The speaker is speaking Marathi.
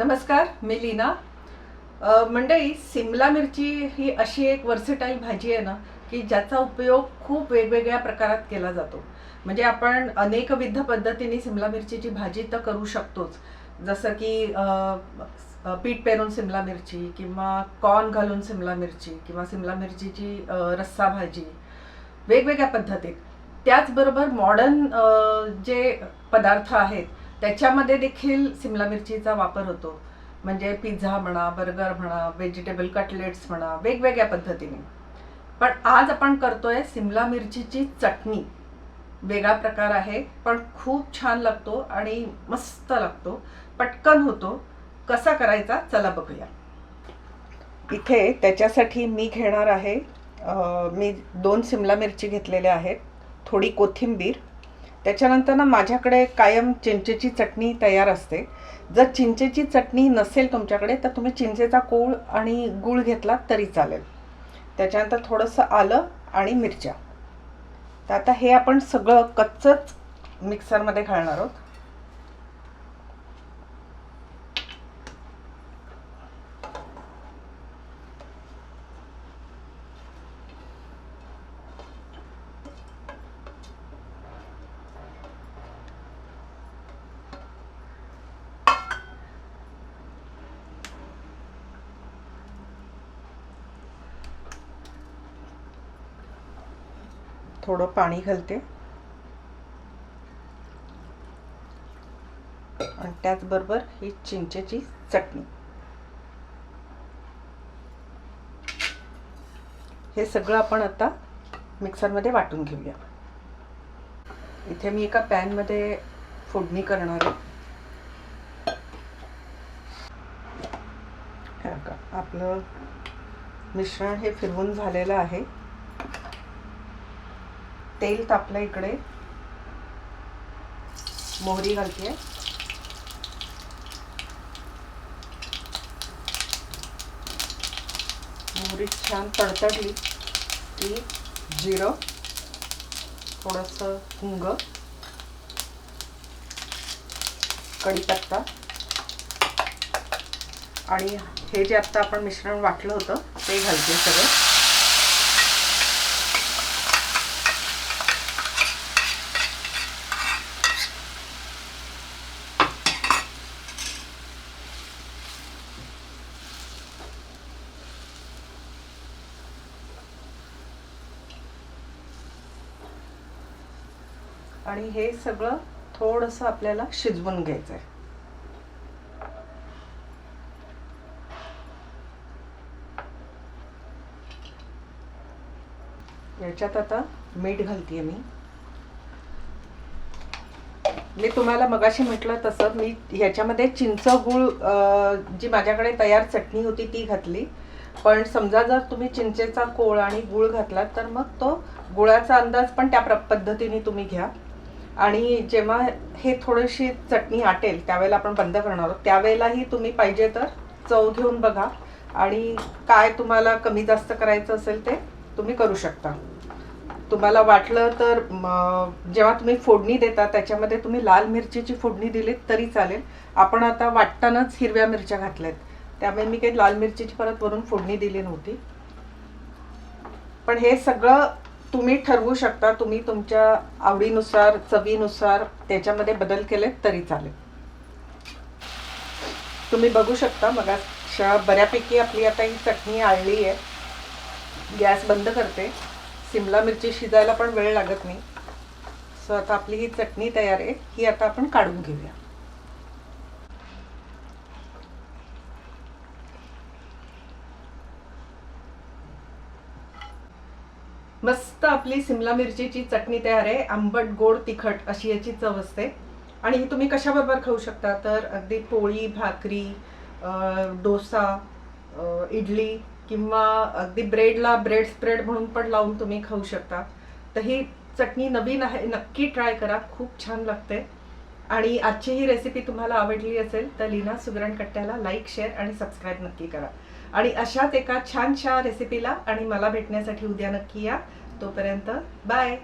नमस्कार मी लीना. मंडळी सिमला मिरची ही अशी एक वर्सेटाईल भाजी आहे ना की ज्याचा उपयोग खूप वेगवेगळ्या प्रकारात केला जातो. म्हणजे आपण अनेकविध पद्धतीने सिमला मिरचीची भाजी तर करू शकतोच. जसं की पीठ पेरून सिमला मिरची किंवा कॉर्न घालून सिमला मिरची किंवा सिमला मिरचीची रस्सा भाजी वेगवेगळ्या पद्धतीत. त्याचबरोबर मॉडर्न जे पदार्थ आहेत त्याच्यामध्ये देखील सिमला मिरचीचा वापर होतो. म्हणजे पिझ्झा म्हणा बर्गर म्हणा व्हेजिटेबल कटलेट्स म्हणा वेगवेगळ्या पद्धतीने. पण आज आपण करतोय सिमला मिरचीची चटणी. वेगळा प्रकार आहे पण खूप छान लागतो आणि मस्त लागतो. पटकन होतो. कसा करायचा? चला बघूया. इथे त्याच्यासाठी मी घेणार आहे मी दोन सिमला मिरची घेतलेल्या आहेत. थोडी कोथिंबीर त्याच्यानंतर ना माझ्याकडे कायम चिंचेची चटणी तयार असते. जर चिंचेची चटणी नसेल तुमच्याकडे तर तुम्ही चिंचेचा कोळ आणि गूळ घेतला तरी चालेल. त्याच्यानंतर थोडंसं आलं आणि मिरच्या. तर आता हे आपण सगळं कच्चंच मिक्सरमध्ये घालणार आहोत. थोडं पाणी घालते. आणि त्याचबरोबर ही चिंचेची चटणी. हे सगळं आपण आता मिक्सरमध्ये वाटून घेऊया. इथे मी एका पॅनमध्ये फोडणी करणार आहे. आपलं मिश्रण हे फिरवून झालेलं आहे. तेल तापलं इकडे. मोहरी घालते. मोहरी छान तडतडली. की जिरं थोडंसं हिंग कढीपत्ता आणि हे जे आत्ता आपण मिश्रण वाटलं होतं ते घालते सगळं. आणि हे सगळं थोडंसं आपल्याला शिजवून घ्यायचं आहे याच्यात आता मीठ घालते मी. मी तुम्हाला मगाशी म्हटलं तसं मी ह्याच्यामध्ये चिंच गुळ जी माझ्याकडे तयार चटणी होती ती घातली. पण समजा जर तुम्ही चिंचेचा कोळ आणि गुळ घातला तर मग तो गुळाचा अंदाज पण त्या प्र- पद्धतीने तुम्ही घ्या. आणि जेव्हा हे थोडीशी चटणी आटेल त्यावेळेला आपण बंद करणार आहोत. त्यावेळेलाही तुम्ही पाहिजे तर चव घेऊन बघा. आणि काय तुम्हाला कमी जास्त करायचं असेल ते तुम्ही करू शकता. तुम्हाला वाटलं तर जेव्हा तुम्ही फोडणी देता त्याच्यामध्ये तुम्ही लाल मिरचीची फोडणी दिलीत तरी चालेल. आपण आता वाटतानाच हिरव्या मिरच्या घातल्यात. त्यामुळे मी काही लाल मिरचीची परत वरून फोडणी दिली नव्हती. पण हे सगळं तुम्ही ठरवू शकता तुम्ही तुमच्या आवडीनुसार चवीनुसार त्याच्यामध्ये बदल केले तरी चालेल. तुम्ही बघू शकता मग बऱ्यापैकी आपली आता ही चटणी आळली आहे. गॅस बंद करते. सिमला मिरची शिजायला पण वेळ लागत नाही. सो आता आपली ही चटणी तयार आहे ही आता आपण काढून घेऊया. मस्त आपली सिमला मिरचीची चटणी तयार आहे आंबट गोड तिखट अशी याची चव असते. आणि ही तुम्ही कशाबरोबर खाऊ शकता? तर अगदी पोळी भाकरी डोसा इडली किंवा अगदी ब्रेडला ब्रेड स्प्रेड म्हणून पण लावून तुम्ही खाऊ शकता. तर ही चटणी नवीन आहे नक्की ट्राय करा. खूप छान लागते. आणि आजची ही रेसिपी तुम्हाला आवडली असेल तर लीना सुगरण कट्ट्याला लाईक शेअर आणि सबस्क्राईब नक्की करा. आणि अशाच एका छानशा रेसिपीला आणि मला भेटण्यासाठी उद्या नक्की या. तोपर्यंत बाय